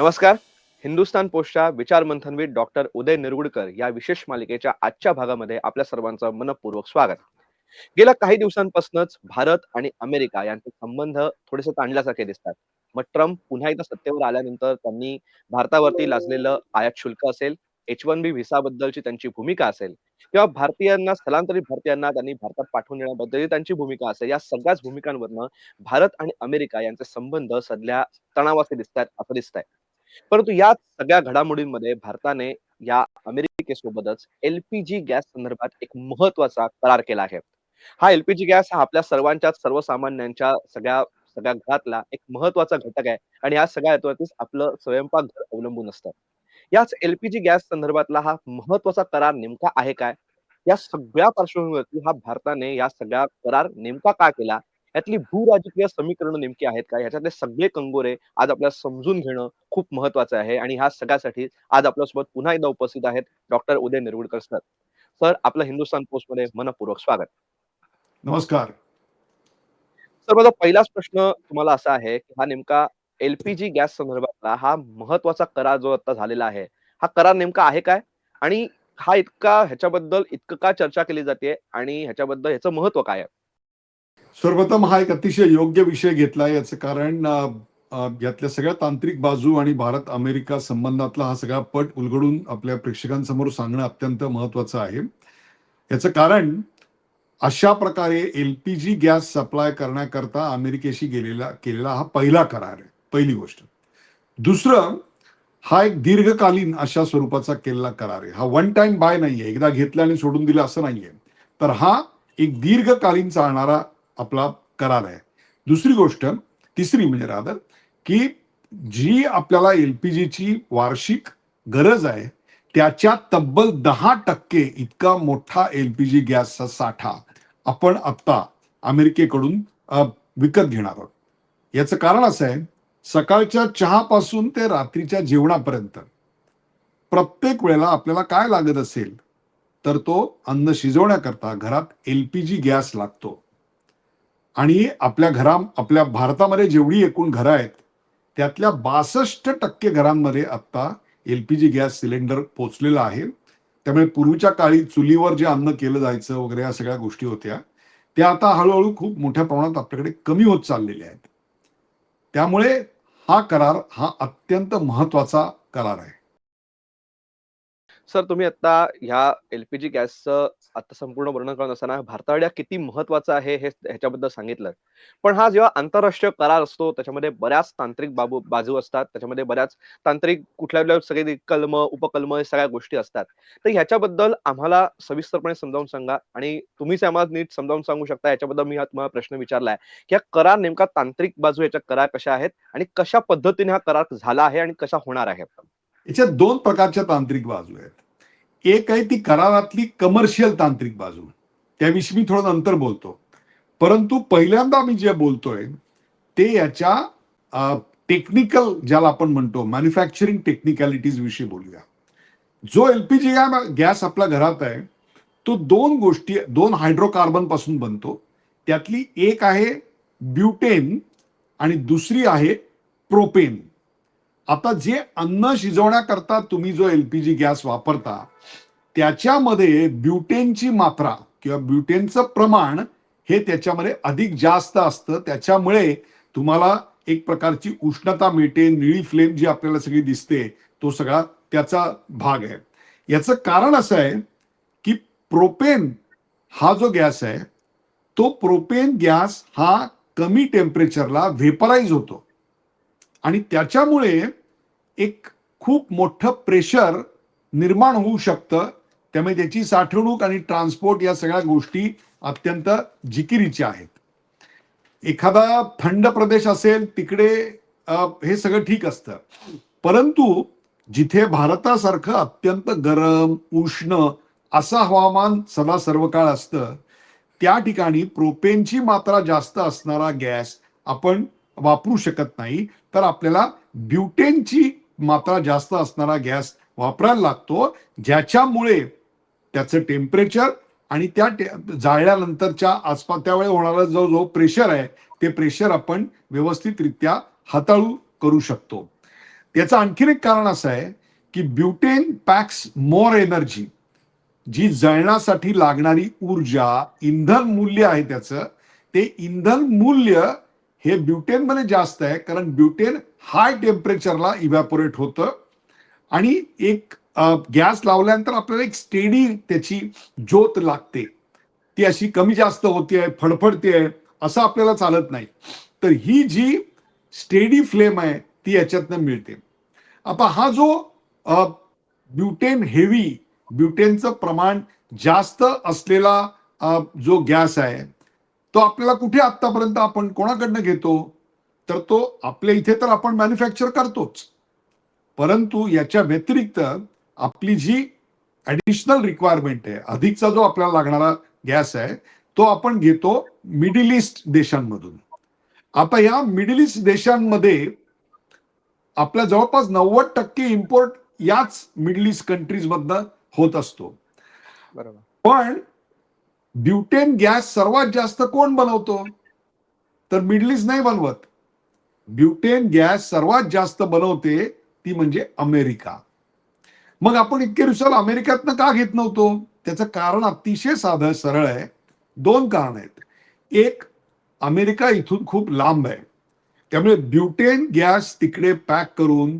नमस्कार. हिंदुस्थान पोस्टच्या विचार मंथनवीर डॉक्टर उदय निरगुडकर या विशेष मालिकेच्या आजच्या भागामध्ये आपल्या सर्वांचं मनपूर्वक स्वागत. गेल्या काही दिवसांपासूनच भारत आणि अमेरिका यांचे संबंध थोडेसे ताणल्यासारखे दिसतात. मग ट्रम्प पुन्हा एकदा सत्तेवर आल्यानंतर त्यांनी भारतावरती लाजलेलं आयात शुल्क असेल एच वन बी व्हिसा बद्दलची त्यांची भूमिका असेल किंवा भारतीयांना स्थलांतरित भारतीयांना त्यांनी भारतात पाठवून देण्याबद्दल त्यांची भूमिका असेल या सगळ्याच भूमिकांवरनं भारत आणि अमेरिका यांचे संबंध सध्या तणावाचे दिसतात असं दिसतंय. परंतु या सगळ्या घडामोडींमध्ये भारताने या अमेरिकेसोबतच एलपीजी गॅस संदर्भात एक महत्त्वाचा करार केला आहे. हा एलपीजी गॅस हा आपल्या सर्वांच्या सर्वसामान्यांच्या सगळ्या सगळ्या घरातला एक महत्त्वाचा घटक आहे आणि या सगळ्या याच्यावरतीच आपलं स्वयंपाकघर अवलंबून असतं. याच एलपीजी गॅस संदर्भातला हा महत्त्वाचा करार नेमका आहे काय? या सगळ्या पार्श्वभूमीवरती हा भारताने या सगळ्या करार नेमका का केला? यातली भूराजकीय समीकरणं नेमकी आहेत का ह्याच्यातले सगळे कंगोरे आज आपल्याला समजून घेणं खूप महत्वाचं आहे आणि ह्या सगळ्यासाठी आज आपल्यासोबत पुन्हा एकदा उपस्थित आहेत doctor Uday Nirgudkar sir. Sir आपलं हिंदुस्थान पोस्टमध्ये मनपूर्वक स्वागत. नमस्कार. सर माझा पहिलाच प्रश्न तुम्हाला असा आहे की हा नेमका एलपीजी गॅस संदर्भातला हा महत्त्वाचा करार जो आता झालेला आहे हा करार नेमका आहे काय? आणि हा इतका ह्याच्याबद्दल इतकं का चर्चा केली जाते आणि ह्याच्याबद्दल ह्याचं महत्त्व काय आहे? सर्वप्रथम हा एक अतिशय योग्य विषय घेतला याचं कारण यातल्या सगळ्या तांत्रिक बाजू आणि भारत अमेरिका संबंधातला हा सगळा पट उलगडून आपल्या प्रेक्षकांसमोर सांगणं अत्यंत महत्वाचं आहे. याचं कारण अशा प्रकारे एलपीजी गॅस सप्लाय करण्याकरता अमेरिकेशी गेलेला केलेला हा पहिला करार आहे पहिली गोष्ट. दुसरं हा एक दीर्घकालीन अशा स्वरूपाचा केलेला करार आहे. हा वन टाइम बाय नाहीये. एकदा घेतला आणि सोडून दिला असं नाहीये. तर हा एक दीर्घकालीन चालणारा आपला करार आहे. दुसरी गोष्ट तिसरी म्हणजे रादर की जी आपल्याला एलपीजीची वार्षिक गरज आहे त्याच्या तब्बल दहा टक्के इतका मोठा एलपीजी गॅसचा साठा आपण आत्ता अमेरिकेकडून विकत घेणार आहोत. याचं कारण असं आहे सकाळच्या चहापासून ते रात्रीच्या जेवणापर्यंत प्रत्येक वेळेला आपल्याला काय लागत असेल तर तो अन्न शिजवण्याकरता घरात एलपीजी गॅस लागतो. आणि आपल्या घरा आपल्या भारतामध्ये जेवढी एकूण घरं आहेत त्यातल्या बासष्ट टक्के घरांमध्ये आत्ता एलपीजी गॅस सिलेंडर पोचलेला आहे. त्यामुळे पूर्वीच्या काळी चुलीवर जे अन्न केलं जायचं वगैरे या सगळ्या गोष्टी होत्या त्या आता हळूहळू खूप मोठ्या प्रमाणात आपल्याकडे कमी होत चाललेल्या आहेत. त्यामुळे हा करार हा अत्यंत महत्त्वाचा करार आहे. सर तुम्ही आता ह्या एलपीजी गॅसचं आता संपूर्ण वर्णन करत असताना भारताला किती महत्वाचं आहे हे ह्याच्याबद्दल सांगितलं. पण हा जेव्हा आंतरराष्ट्रीय करार असतो त्याच्यामध्ये बऱ्याच तांत्रिक बाबू बाजू असतात. त्याच्यामध्ये बऱ्याच तांत्रिक कुठल्या कुठल्या सगळे कलम उपकलम सगळ्या गोष्टी असतात. तर ह्याच्याबद्दल आम्हाला सविस्तरपणे समजावून सांगा आणि तुम्हीच आम्हाला नीट समजावून सांगू शकता. याच्याबद्दल मी हा तुम्हाला प्रश्न विचारलाय. की हा करार नेमका तांत्रिक बाजू याच्या करार कशा आहेत आणि कशा पद्धतीने हा करार झाला आहे आणि कशा होणार आहे? याच्यात दोन प्रकारच्या तांत्रिक बाजू आहेत. एक आहे ती करारातली कमर्शियल तांत्रिक बाजू. त्याविषयी मी थोडं नंतर बोलतो. परंतु पहिल्यांदा मी जे बोलतोय ते याच्या टेक्निकल ज्याला आपण म्हणतो मॅन्युफॅक्चरिंग टेक्निकॅलिटीज विषयी बोलूया. जो एलपीजी गॅस आपल्या घरात आहे तो दोन गोष्टी दोन हायड्रोकार्बनपासून बनतो. त्यातली एक आहे ब्युटेन आणि दुसरी आहे प्रोपेन आता जे अन्न शिजवण्याकरता तुम्ही जो एलपीजी गॅस वापरता त्याच्यामध्ये ब्युटेनची मात्रा किंवा ब्युटेनचं प्रमाण हे त्याच्यामध्ये अधिक जास्त असतं. त्याच्यामुळे तुम्हाला एक प्रकारची उष्णता मिळते निळी फ्लेम जी आपल्याला सगळी दिसते तो सगळा त्याचा भाग आहे. याचं कारण असं आहे की प्रोपेन हा जो गॅस आहे तो प्रोपेन गॅस हा कमी टेम्परेचरला व्हेपराईज होतो. आणि त्याच्यामुळे एक खूप मोठं प्रेशर निर्माण होऊ शकतं. त्यामुळे त्याची साठवणूक आणि ट्रान्सपोर्ट या सगळ्या गोष्टी अत्यंत जिकिरीच्या आहेत. एखादा थंड प्रदेश असेल तिकडे हे सगळं ठीक असतं. परंतु जिथे भारतासारखं अत्यंत गरम उष्ण असं हवामान सदा सर्व काळ असतं त्या ठिकाणी प्रोपेनची मात्रा जास्त असणारा गॅस आपण वापरू शकत नाही. तर आपल्याला ब्युटेनची मात्रा जास्त असणारा गॅस वापरायला लागतो ज्याच्यामुळे त्याचं टेम्परेचर आणि त्या टे- जाळल्यानंतरच्या आसपास त्यावेळी होणारा जो जो प्रेशर आहे ते प्रेशर आपण व्यवस्थितरित्या हाताळू करू शकतो. त्याचं आणखीन एक कारण असं आहे की ब्युटेन पॅक्स मोर एनर्जी जी जळण्यासाठी लागणारी ऊर्जा इंधन मूल्य आहे त्याचं ते इंधन मूल्य हे ब्युटेनमध्ये जास्त आहे कारण ब्युटेन हाय टेम्परेचरला इव्हॅपोरेट होतं. आणि एक गॅस लावल्यानंतर आपल्याला एक स्टेडी त्याची ज्योत लागते. ती अशी कमी जास्त होते फडफडते असं आपल्याला चालत नाही. तर ही जी स्टेडी फ्लेम आहे ती याच्यातनं मिळते. आता हा जो ब्युटेन हेवी ब्युटेनचं प्रमाण जास्त असलेला जो गॅस आहे तो आपल्याला कुठे आतापर्यंत आपण कोणाकडनं घेतो? तर तो आपल्या इथे तर आपण मॅन्युफॅक्चर करतोच. परंतु याच्या व्यतिरिक्त आपली जी ऍडिशनल रिक्वायरमेंट आहे अधिकचा जो आपल्याला लागणारा गॅस आहे तो आपण घेतो मिडल ईस्ट देशांमधून. आता या मिडल ईस्ट देशांमध्ये आपल्या जवळपास नव्वद टक्के इम्पोर्ट याच मिडल ईस्ट कंट्रीज मधनं होत असतो. बरोबर. पण ब्युटेन गॅस सर्वात जास्त कोण बनवतो? तर मिडल ईस्ट नाही बनवत. ब्युटेन गॅस सर्वात जास्त बनवते ती म्हणजे अमेरिका. मग आपण इतके दिवसाला अमेरिकातनं का घेत नव्हतो? त्याचं कारण अतिशय साधं सरळ आहे. दोन कारण आहेत. एक अमेरिका इथून खूप लांब आहे. त्यामुळे ब्युटेन गॅस तिकडे पॅक करून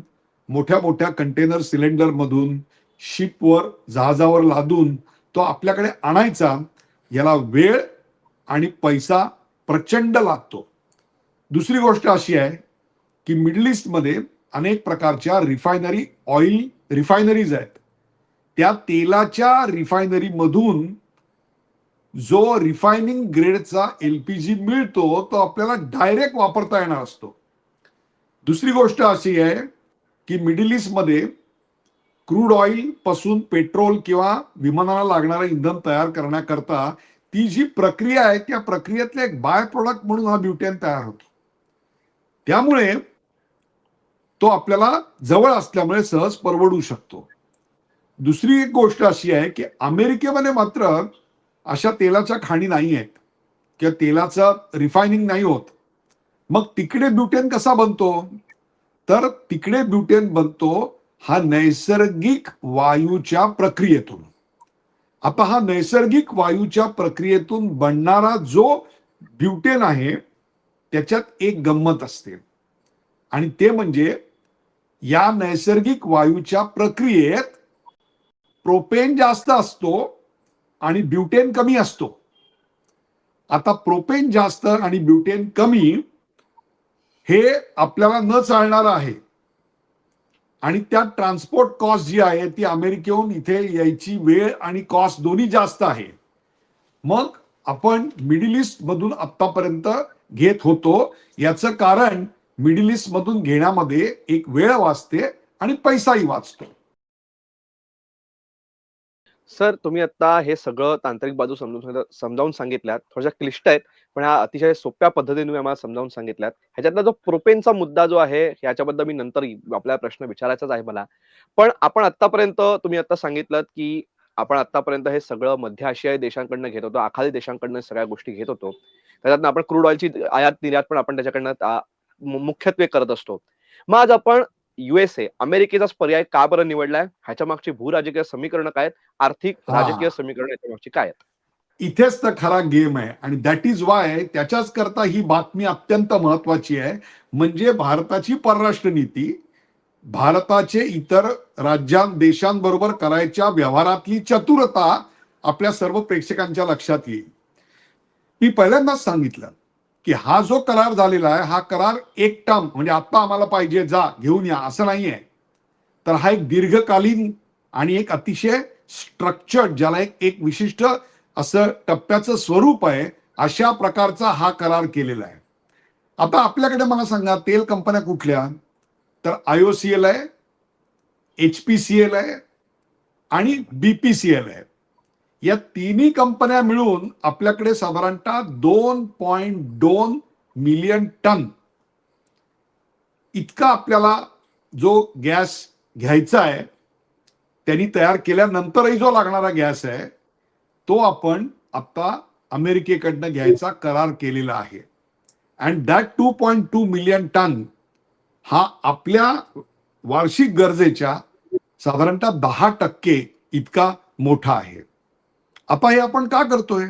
मोठ्या मोठ्या कंटेनर सिलेंडर मधून शिपवर जहाजावर लादून तो आपल्याकडे आणायचा. याला वेळ आणि पैसा प्रचंड लागतो. दुसरी गोष्ट अशी आहे की मिडल ईस्टमध्ये अनेक प्रकारच्या रिफायनरी ऑइल रिफायनरीज आहेत. त्या तेलाच्या रिफायनरी मधून जो रिफायनिंग ग्रेडचा एलपीजी मिळतो तो आपल्याला डायरेक्ट वापरता येणार असतो. दुसरी गोष्ट अशी आहे की मिडल ईस्टमध्ये क्रूड ऑइलपासून पेट्रोल किंवा विमानाला लागणारं इंधन तयार करण्याकरता ती जी प्रक्रिया आहे त्या प्रक्रियेतले एक बाय प्रोडक्ट म्हणून हा ब्युटेन तयार होतो. त्यामुळे तो आपल्याला जवळ असल्यामुळे सहज परवडू शकतो. दुसरी एक गोष्ट अशी आहे की अमेरिकेमध्ये मात्र अशा तेलाच्या खाणी नाही आहेत. किंवा तेलाचं रिफायनिंग नाही होत. मग तिकडे ब्युटेन कसा बनतो? तर तिकडे ब्युटेन बनतो हा नैसर्गिक वायूच्या प्रक्रियेतून. आता हा नैसर्गिक वायूच्या प्रक्रियेतून बनणारा जो ब्युटेन आहे त्याच्यात एक गंमत असते. आणि ते म्हणजे या नैसर्गिक वायूच्या प्रक्रियेत प्रोपेन जास्त असतो आणि ब्युटेन कमी असतो. आता प्रोपेन जास्त आणि ब्युटेन कमी हे आपल्याला न चालणार आहे. आणि त्या ट्रान्सपोर्ट कॉस्ट जी आहे ती अमेरिकेहून इथे यायची वेळ आणि कॉस्ट दोन्ही जास्त आहे. मग आपण मिडल ईस्ट मधून आतापर्यंत घेत होतो. याचं कारण मिडल ईस्ट मधून घेण्यामध्ये एक वेळ वाचते आणि पैसाही वाचतो. सर तुम्ही आता हे सगळं तांत्रिक बाजू समजून समजावून सांगितल्यात. थोड्याशा क्लिष्ट आहेत पण ह्या अतिशय सोप्या पद्धतीने आम्हाला समजावून सांगितल्यात. ह्याच्यातला जो प्रोपेनचा मुद्दा जो आहे ह्याच्याबद्दल मी नंतर आपल्याला प्रश्न विचारायचाच आहे मला. पण आपण आतापर्यंत तुम्ही आता सांगितलं की आपण आतापर्यंत हे सगळं मध्य आशियाई देशांकडनं घेत होतो आखाती देशांकडनं सगळ्या गोष्टी घेत होतो. त्याच्यातनं आपण क्रूड ऑइलची आयात निर्यात पण आपण त्याच्याकडनं मुख्यत्वे करत असतो. मग आज आपण युएसए अमेरिकेचाच पर्याय का बरं निवडलाय? ह्याच्या मागची भू राजकीय समीकरणं काय आर्थिक. राजकीय समीकरण याच्या मागची काय इथेच तर खरा गेम आहे आणि दॅट इज वाय त्याच्याच करता ही बातमी अत्यंत महत्वाची आहे. म्हणजे भारताची परराष्ट्र नीती भारताचे इतर राज्यां देशांबरोबर करायच्या व्यवहारातली चतुरता आपल्या सर्व प्रेक्षकांच्या लक्षात येईल. मी पहिल्यांदाच सांगितलं की हा जो करार झालेला आहे हा करार एक टर्म म्हणजे आत्ता आम्हाला पाहिजे जा घेऊन या असं नाही आहे तर हा एक दीर्घकालीन आणि एक अतिशय स्ट्रक्चर्ड ज्याला एक एक विशिष्ट असं टप्प्याचं स्वरूप आहे अशा प्रकारचा हा करार केलेला आहे. आता आपल्याकडे मला सांगा तेल कंपन्या कुठल्या? तर आय ओसीएल आहे एच पी सी एल आहे आणि बीपीसीएल आहे या तिन्ही कंपन्या मिळून आपल्याकडे साधारणतः दोन पॉइंट दोन मिलियन टन इतका आपल्याला जो गॅस घ्यायचा आहे त्यांनी तयार केल्यानंतरही जो लागणारा गॅस आहे तो आपण आता अमेरिकेकडनं घ्यायचा करार केलेला आहे. And that two point two million tonne हा आपल्या वार्षिक गरजेच्या साधारणतः दहा टक्के इतका मोठा आहे. आता हे आपण का करतोय?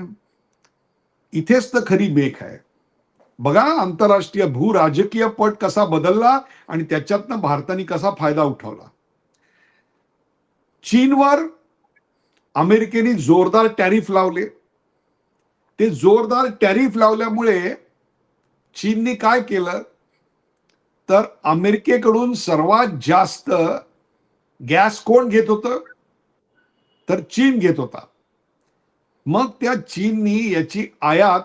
इथेच तर खरी बेक आहे. बघा आंतरराष्ट्रीय भू राजकीय पट कसा बदलला आणि त्याच्यातनं भारताने कसा फायदा उठवला. चीनवर अमेरिकेने जोरदार टॅरिफ लावले. ते जोरदार टॅरिफ लावल्यामुळे चीनने काय केलं? तर अमेरिकेकडून सर्वात जास्त गॅस कोण घेत होतं? तर चीन घेत होता. मग त्या चीननी याची आयात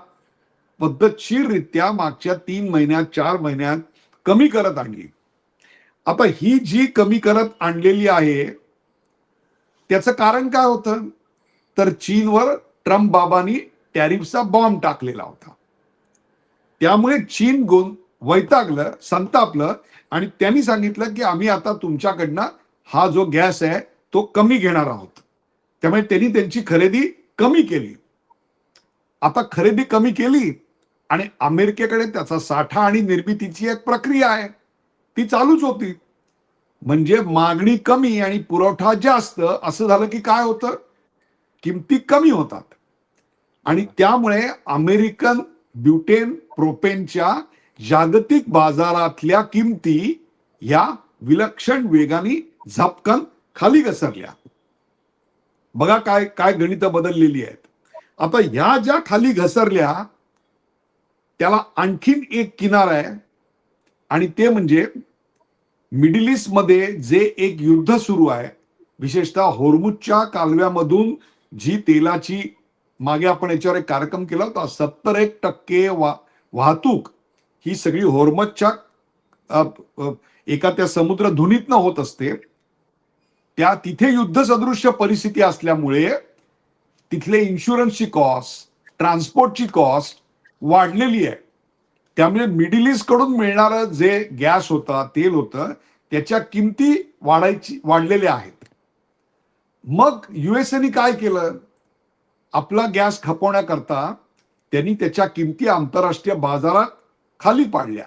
पद्धतशीररित्या मागच्या तीन महिन्यात चार महिन्यात कमी करत आणली. आता ही जी कमी करत आणलेली आहे त्याचं कारण काय होतं? तर चीनवर ट्रम्प बाबांनी टॅरिफचा बॉम्ब टाकलेला होता. त्यामुळे चीन गुण वैतागलं संतापलं आणि त्यांनी सांगितलं की आम्ही आता तुमच्याकडनं हा जो गॅस आहे तो कमी घेणार आहोत. त्यामुळे त्यांनी त्यांची खरेदी कमी केली. आता खरेदी कमी केली आणि अमेरिकेकडे त्याचा साठा आणि निर्मितीची एक प्रक्रिया आहे. ती चालूच होती. म्हणजे मागणी कमी आणि पुरवठा जास्त असं झालं की काय होतं? किमती कमी होतात. आणि त्यामुळे अमेरिकन ब्युटेन प्रोपेनच्या जागतिक बाजारातल्या किमती या विलक्षण वेगाने झपकन खाली घसरल्या. बघा काय काय गणित बदललेली आहेत. आता ह्या ज्या खाली घसरल्या त्याला आणखीन एक किनार आहे. आणि ते म्हणजे मिडिल ईस्टमध्ये जे एक युद्ध सुरू आहे विशेषतः होर्मुजच्या कालव्यामधून जी तेलाची मागे आपण याच्यावर एक कार्यक्रम केला होता सत्तर एक टक्के वा वाहतूक ही सगळी होर्मजच्या एका त्या समुद्र धुनीतनं होत असते. त्या तिथे युद्ध सदृश्य परिस्थिती असल्यामुळे तिथले इन्शुरन्सची कॉस्ट ट्रान्सपोर्टची कॉस्ट वाढलेली आहे. त्यामुळे मिडिल ईस्टकडून मिळणारं जे गॅस होता तेल होतं त्याच्या किमती वाढायची वाढलेल्या आहेत. मग युएसएनी काय केलं? आपला गॅस खपवण्याकरता त्यांनी त्याच्या किमती आंतरराष्ट्रीय बाजारात खाली पाडल्या.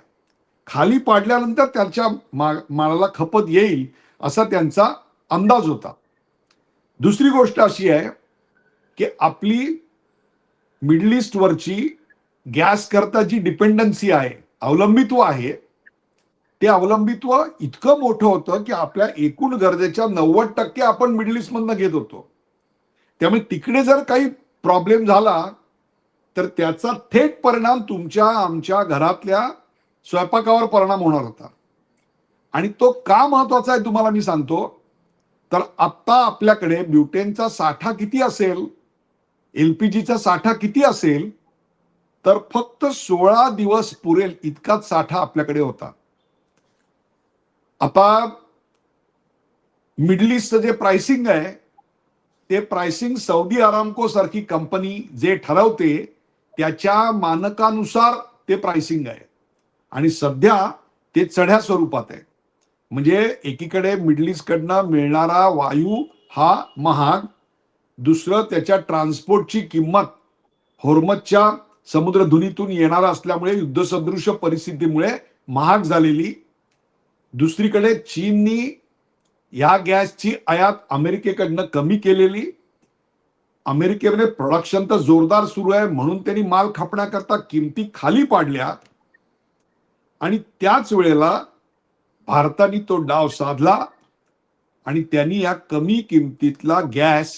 खाली पाडल्यानंतर त्याच्या मा- मालाला खपत येईल असा त्यांचा अंदाज होता. दुसरी गोष्ट अशी आहे की आपली मिडल ईस्टवरची गॅस करता जी डिपेंडन्सी आहे अवलंबित्व आहे ते अवलंबित्व इतकं मोठं होतं की आपल्या एकूण गरजेच्या नव्वद टक्के आपण मिडल ईस्टमधनं घेत होतो. त्यामुळे तिकडे जर काही प्रॉब्लेम झाला तर त्याचा थेट परिणाम तुमच्या आमच्या घरातल्या स्वयंपाकावर परिणाम होणार होता. आणि तो का महत्त्वाचा आहे तुम्हाला मी सांगतो तर आत्ता आपल्याकडे ब्युटेनचा साठा किती असेल एलपीजीचा साठा किती असेल तर फक्त सोळा दिवस पुरेल इतकाच साठा आपल्याकडे होता. आता मिडल ईस्टचं जे प्राइसिंग आहे ते प्राइसिंग सौदी अरामको सारखी कंपनी जे ठरवते त्याच्या मानकानुसार ते प्राइसिंग आहे. आणि सध्या ते चढ्या स्वरूपात आहे. म्हणजे एकीकडे मिडल ईस्टकडनं मिळणारा वायू हा महाग दुसरं त्याच्या ट्रान्सपोर्टची किंमत होर्मतच्या समुद्रधुनीतून येणारा असल्यामुळे युद्धसदृश परिस्थितीमुळे महाग झालेली. दुसरीकडे चीननी या गॅसची आयात अमेरिकेकडनं कमी केलेली. अमेरिकेमध्ये प्रोडक्शन तर जोरदार सुरू आहे म्हणून त्यांनी माल खपण्याकरता किमती खाली पाडल्या. आणि त्याच वेळेला भारताने तो डाव साधला आणि त्यांनी या कमी किमतीतला गॅस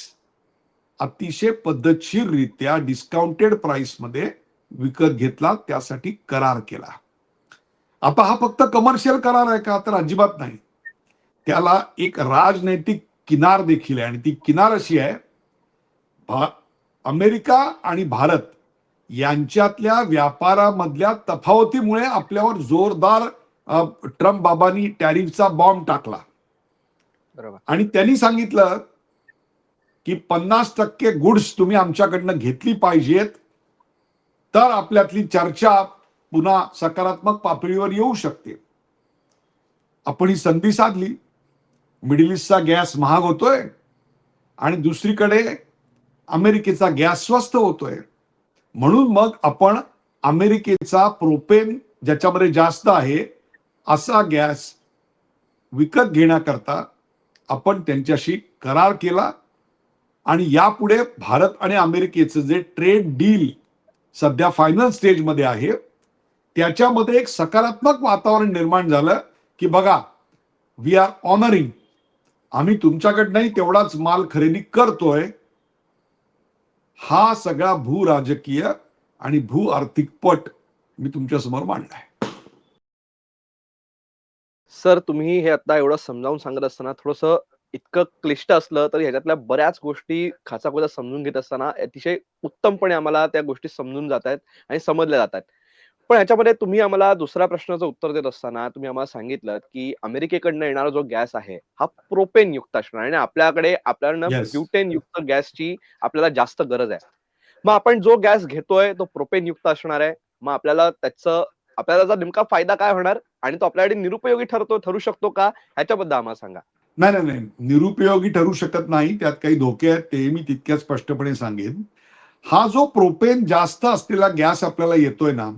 अतिशय पद्धतशीररित्या डिस्काउंटेड प्राइसमध्ये विकत घेतला त्यासाठी करार केला. आता हा फक्त कमर्शियल करार आहे का? तर अजिबात नाही. त्याला एक राजनैतिक किनार देखील आहे आणि ती किनार अशी आहे भा- अमेरिका आणि भारत यांच्यातल्या व्यापारामधल्या तफावतीमुळे आपल्यावर जोरदार ट्रम्प बाबांनी टॅरिफचा बॉम्ब टाकला. आणि त्यांनी सांगितलं की पन्नास टक्के गुड्स तुम्ही आमच्याकडनं घेतली पाहिजेत तर आपल्यातली चर्चा पुन्हा सकारात्मक पातळीवर येऊ शकते. आपण ही संधी साधली. मिडल ईस्टचा गॅस महाग होतोय आणि दुसरीकडे अमेरिकेचा गॅस स्वस्त होतोय. म्हणून मग आपण अमेरिकेचा प्रोपेन ज्याच्यामध्ये जास्त आहे असा गॅस विकत घेण्याकरता आपण त्यांच्याशी करार केला आणि यापुढे भारत आणि अमेरिकेचं जे ट्रेड डील सध्या फायनल स्टेजमध्ये आहे त्याच्यामध्ये एक सकारात्मक वातावरण निर्माण झालं की बघा वी आर ऑनरिंग आम्ही तुमच्याकडनंही तेवढाच माल खरेदी करतोय. हा सगळा भू राजकीय आणि भू आर्थिक पट मी तुमच्यासमोर मांडलाय. सर तुम्ही हे आता एवढं समजावून सांगत असताना थोडंसं इतकं क्लिष्ट असलं तर ह्याच्यातल्या बऱ्याच गोष्टी खाचाखोचा समजून घेत असताना अतिशय उत्तमपणे आम्हाला त्या गोष्टी समजून जात आहेत आणि समजल्या जात आहेत. पण ह्याच्यामध्ये तुम्ही आम्हाला दुसऱ्या प्रश्नाचं उत्तर देत असताना तुम्ही आम्हाला सांगितलं की अमेरिकेकडनं येणारा जो गॅस आहे हा प्रोपेन युक्त असणार आणि आपल्याकडे आपल्याकडनं Yes. ब्युटेन युक्त गॅसची आपल्याला जास्त गरज आहे. मग आपण जो गॅस घेतोय तो प्रोपेन युक्त असणार आहे. मग आपल्याला त्याचं आपल्याला त्याचा नेमका फायदा काय होणार आणि तो आपल्यासाठी निरुपयोगी ठरतो ठरू शकतो का? ह्याच्याबद्दल आम्हाला सांगा. नाही नाही नाही. निरुपयोगी ठरू शकत नाही. त्यात काही धोके आहेत ते मी तितक्याच स्पष्टपणे सांगेन. हा जो प्रोपेन जास्त असलेला गॅस आपल्याला येतोय ना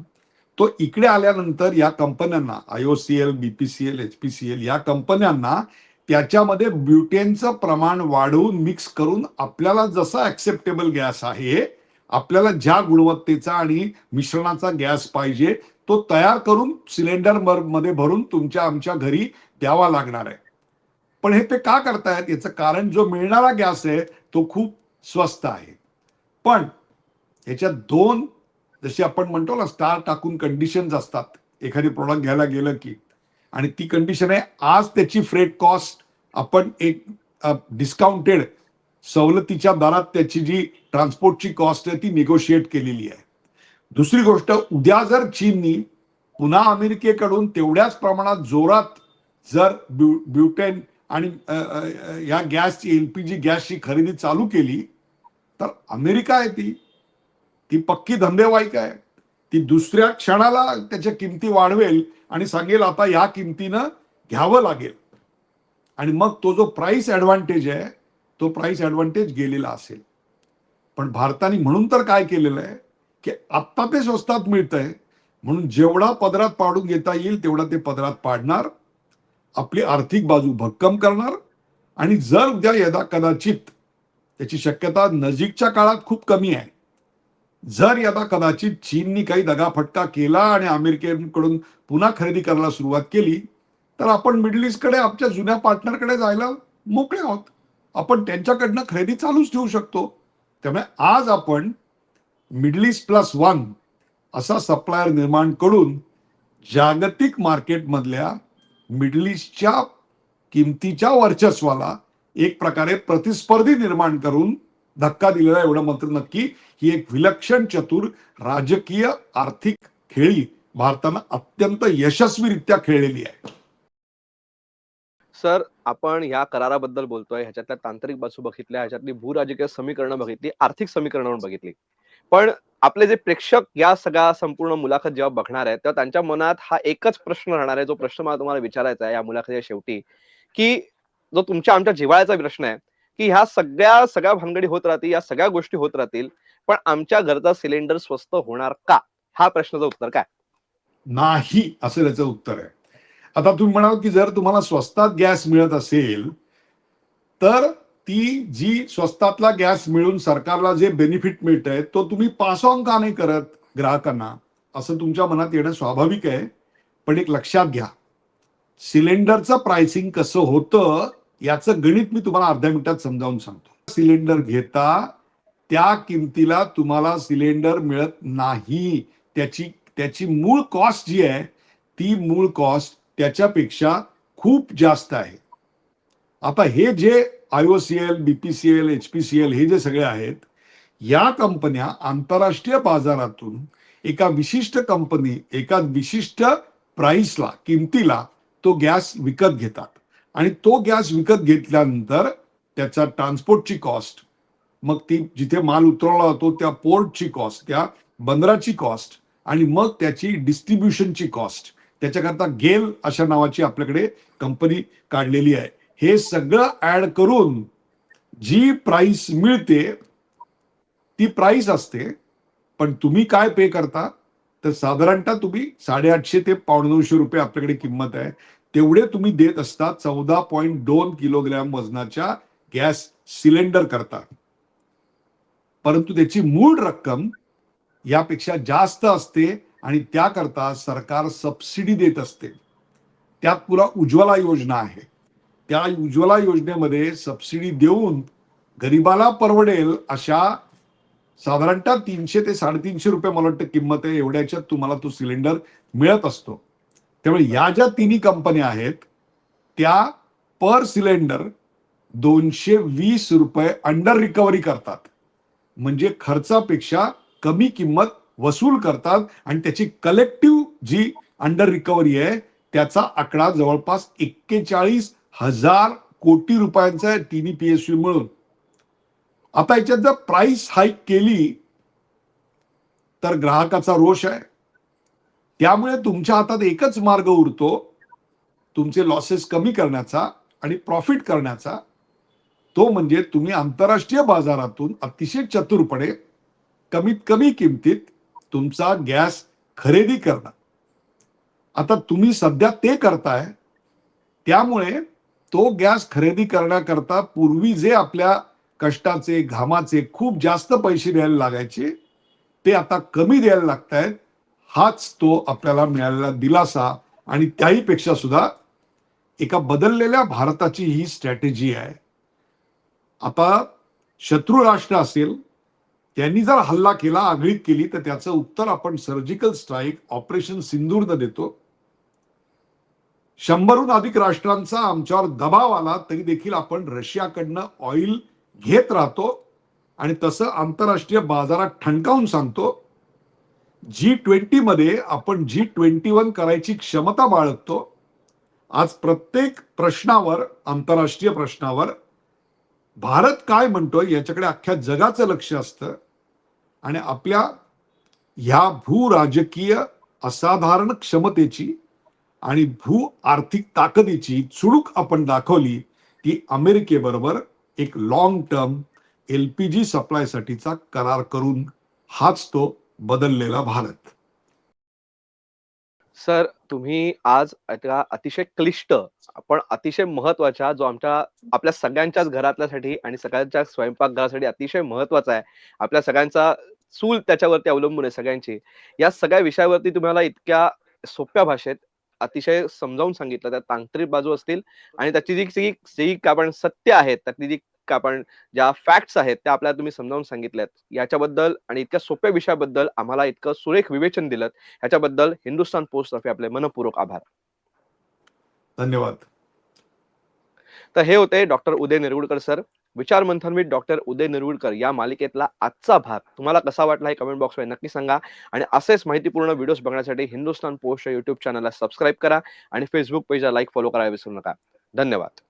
तो इकडे आल्यानंतर या कंपन्यांना आय आयओसीएल बीपीसीएल एचपीसीएल या कंपन्यांना त्याच्यामध्ये ब्युटेनचं प्रमाण वाढवून मिक्स करून आपल्याला जसा ऍक्सेप्टेबल गॅस आहे आपल्याला ज्या गुणवत्तेचा आणि मिश्रणाचा गॅस पाहिजे तो तयार करून सिलेंडरमध्ये भरून तुमच्या आमच्या घरी द्यावा लागणार आहे. पण हे ते का करतायत? याचं कारण जो मिळणारा गॅस आहे तो खूप स्वस्त आहे. पण ह्याच्यात दोन जशी आपण म्हणतो ना स्टार टाकून कंडिशन्स असतात. एखादी प्रोडक्ट घ्यायला गेलं की. आणि ती कंडिशन आहे आज त्याची फ्रेट कॉस्ट आपण एक डिस्काउंटेड सवलतीच्या दरात त्याची जी ट्रान्सपोर्टची कॉस्ट आहे ती निगोशिएट केलेली आहे. दुसरी गोष्ट उद्या जर चीननी पुन्हा अमेरिकेकडून तेवढ्याच प्रमाणात जोरात जर ब्युटेन आणि या गॅसची एल या गॅसची एलपीजी गॅसची खरेदी चालू केली तर अमेरिका आहे ती. ती पक्की धंदेवाईक आहे. ती दुसऱ्या क्षणाला त्याच्या किमती वाढवेल आणि सांगेल आता या किमतीनं घ्यावं लागेल. आणि मग तो जो प्राइस ॲडव्हान्टेज आहे तो प्राइस ॲडव्हान्टेज गेलेला असेल. पण भारताने म्हणून तर काय केलेलं आहे? की आत्ता ते स्वस्तात मिळतंय. म्हणून जेवढा पदरात पाडून घेता येईल तेवढा ते पदरात पाडणार. आपली आर्थिक बाजू भक्कम करणार. आणि जर उद्या यदा कदाचित त्याची शक्यता नजीकच्या काळात खूप कमी आहे. जर यदा कदाचित चीननी काही दगाफटका केला आणि अमेरिकेकडून पुन्हा खरेदी करायला सुरुवात केली तर आपण मिडल ईस्टकडे आमच्या जुन्या पार्टनरकडे जायला मोकळे आहोत. आपण त्यांच्याकडनं खरेदी चालूच ठेवू शकतो. त्यामुळे आज आपण मिडल ईस्ट प्लस वन असा सप्लायर निर्माण करून जागतिक मार्केटमधल्या मिडल ईस्टच्या किमतीच्या वर्चस्वाला एक प्रकारे प्रतिस्पर्धी निर्माण करून धक्का दिलेला एवढं मात्र नक्की ही एक विलक्षण चतुर राजकीय आर्थिक खेळी भारतानं अत्यंत यशस्वीरित्या खेळलेली आहे. सर आपण ह्या कराराबद्दल बोलतोय. ह्याच्यातल्या तांत्रिक बाजू बघितल्या ह्याच्यातली भूराजकीय समीकरणं बघितली आर्थिक समीकरणं बघितली. पण आपले जे प्रेक्षक या सगळ्या संपूर्ण मुलाखत जेव्हा बघणार आहेत तेव्हा त्यांच्या मनात हा एकच प्रश्न राहणार आहे जो प्रश्न मला तुम्हाला विचारायचा आहे या मुलाखतीच्या शेवटी की जो तुमच्या आमच्या जिव्हाळ्याचा प्रश्न आहे की ह्या सगळ्या सगळ्या भानगडी होत राहतील या सगळ्या गोष्टी होत राहतील पण आमच्या घरचा सिलेंडर स्वस्त होणार का? हा प्रश्नाचं उत्तर काय? नाही असं त्याचं उत्तर आहे. आता तुम्ही म्हणाल की जर तुम्हाला स्वस्तात गॅस मिळत असेल तर ती जी स्वस्तातला गॅस मिळून सरकारला जे बेनिफिट मिळत आहे तो तुम्ही पास ऑन का नाही करत ग्राहकांना? असं तुमच्या मनात येणं स्वाभाविक आहे. पण एक लक्षात घ्या. सिलेंडरचं प्राइसिंग कसं होतं याचं गणित मी तुम्हाला अर्ध्या मिनिटात समजावून सांगतो. सिलेंडर घेता त्या किमतीला तुम्हाला सिलेंडर मिळत नाही. त्याची त्याची मूळ कॉस्ट जी आहे ती मूळ कॉस्ट त्याच्यापेक्षा खूप जास्त आहे. आता हे जे आय ओसीएल बीपीसीएल एचपीसीएल हे जे सगळे आहेत या कंपन्या आंतरराष्ट्रीय बाजारातून एका विशिष्ट कंपनी एका विशिष्ट प्राईसला किमतीला तो गॅस विकत घेतात. आणि तो गॅस विकत घेतल्यानंतर त्याचा ट्रान्सपोर्टची कॉस्ट मग ती जिथे माल उतरवला जातो त्या पोर्टची कॉस्ट त्या बंदराची कॉस्ट आणि मग त्याची डिस्ट्रीब्युशनची कॉस्ट त्याच्याकरता गेल अशा नावाची आपल्याकडे कंपनी काढलेली आहे. हे सगळं ऍड करून जी प्राइस मिळते ती प्राइस असते. पण तुम्ही काय पे करता? तर साधारणतः तुम्ही साडेआठशे ते पावणेशे रुपये आपल्याकडे किंमत आहे. तेवढे तुम्ही देत असता चौदा पॉईंट दोन किलोग्रॅम वजनाच्या गॅस सिलेंडर करता. परंतु त्याची मूळ रक्कम यापेक्षा जास्त असते आणि त्याकरता सरकार सबसिडी देत असते. त्यात पुरा उज्ज्वला योजना आहे. त्या उज्ज्वला योजनेमध्ये सबसिडी देऊन गरिबाला परवडेल अशा साधारणतः तीनशे ते साडेतीनशे रुपये मला वाटतं किंमत आहे. एवढ्याच्यात तुम्हाला तो सिलेंडर मिळत असतो. त्यामुळे या ज्या तिन्ही कंपन्या आहेत त्या पर सिलेंडर दोनशे वीस रुपये अंडर रिकव्हरी करतात. म्हणजे खर्चापेक्षा कमी किंमत वसूल करतात आणि त्याची कलेक्टिव्ह जी अंडर रिकव्हरी आहे त्याचा आकडा जवळपास एक्केचाळीस हजार कोटी रुपयांचा आहे तिन्ही पीएसयू मिळून. आता याच्यात जर प्राइस हाईक केली तर ग्राहकाचा रोष आहे. त्यामुळे तुमच्या हातात एकच मार्ग उरतो तुमचे लॉसेस कमी करण्याचा आणि प्रॉफिट करण्याचा. तो म्हणजे तुम्ही आंतरराष्ट्रीय बाजारातून अतिशय चतुरपणे कमीत कमी किमतीत तुमचा गॅस खरेदी करणं. आता तुम्ही सध्या ते करताय त्यामुळे तो गॅस खरेदी करण्याकरता पूर्वी जे आपल्या कष्टाचे घामाचे खूप जास्त पैसे द्यायला लागायचे ते आता कमी द्यायला लागत आहेत हाच तो आपल्याला मिळालेला दिलासा आणि त्याही पेक्षा सुद्धा एका बदललेल्या भारताची ही स्ट्रॅटेजी आहे. आता शत्रू राष्ट्र असेल त्यांनी जर हल्ला केला आगळीक केली तर त्याचं उत्तर आपण सर्जिकल स्ट्राईक ऑपरेशन सिंदूरनं देतो. शंभरहून अधिक राष्ट्रांचा आमच्यावर दबाव आला तरी देखील आपण रशियाकडनं ऑइल घेत राहतो आणि तसं आंतरराष्ट्रीय बाजारात ठणकावून सांगतो जी ट्वेंटी मध्ये आपण जी ट्वेंटी वन करायची क्षमता बाळगतो. आज प्रत्येक प्रश्नावर आंतरराष्ट्रीय प्रश्नावर भारत काय म्हणतोय याच्याकडे अख्ख्या जगाचं लक्ष असतं. आणि आपल्या ह्या भू राजकीय असाधारण क्षमतेची आणि भू आर्थिक ताकदीची चुडूक आपण दाखवली की अमेरिकेबरोबर एक long term L P G सप्लायसाठीचा करार करून हाच तो बदललेला भारत. सर तुम्ही आज एका अतिशय क्लिष्ट पण अतिशय महत्त्वाच्या जो आमच्या आपल्या सगळ्यांच्याच घरातल्यासाठी आणि सगळ्यांच्या स्वयंपाकघरासाठी अतिशय महत्त्वाचा आहे आपल्या सगळ्यांचा चूल त्याच्यावरती अवलंबून आहे सगळ्यांची. या सगळ्या विषयावरती तुम्हाला इतक्या सोप्या भाषेत अतिशय समजावून सांगितलं. त्यात तांत्रिक बाजू असतील आणि त्याची जी जी जी आपण सत्य आहेत त्यातली जी आपण ज्या फॅक्ट्स आहेत त्या आपल्याला तुम्ही समजावून सांगितल्यात. याच्याबद्दल आणि इतक्या सोप्या विषयाबद्दल आम्हाला इतकं सुरेख विवेचन दिलं याच्याबद्दल हिंदुस्थान पोस्ट तर्फे आपले मनपूर्वक आभार. धन्यवाद. तर हे होते डॉक्टर उदय निरगुडकर सर. विचार मंथन विथ डॉक्टर उदय निरुडकर या मालिकेतला आजचा भाग. तुम्हाला कसा वाटला हे कमेंट बॉक्समध्ये नक्की सांगा. आणि असेच माहितीपूर्ण व्हिडिओज बघण्यासाठी हिंदुस्थान पोस्ट युट्यूब चॅनलला सबस्क्राईब करा आणि फेसबुक पेजला लाईक फॉलो करायला विसरू नका. धन्यवाद.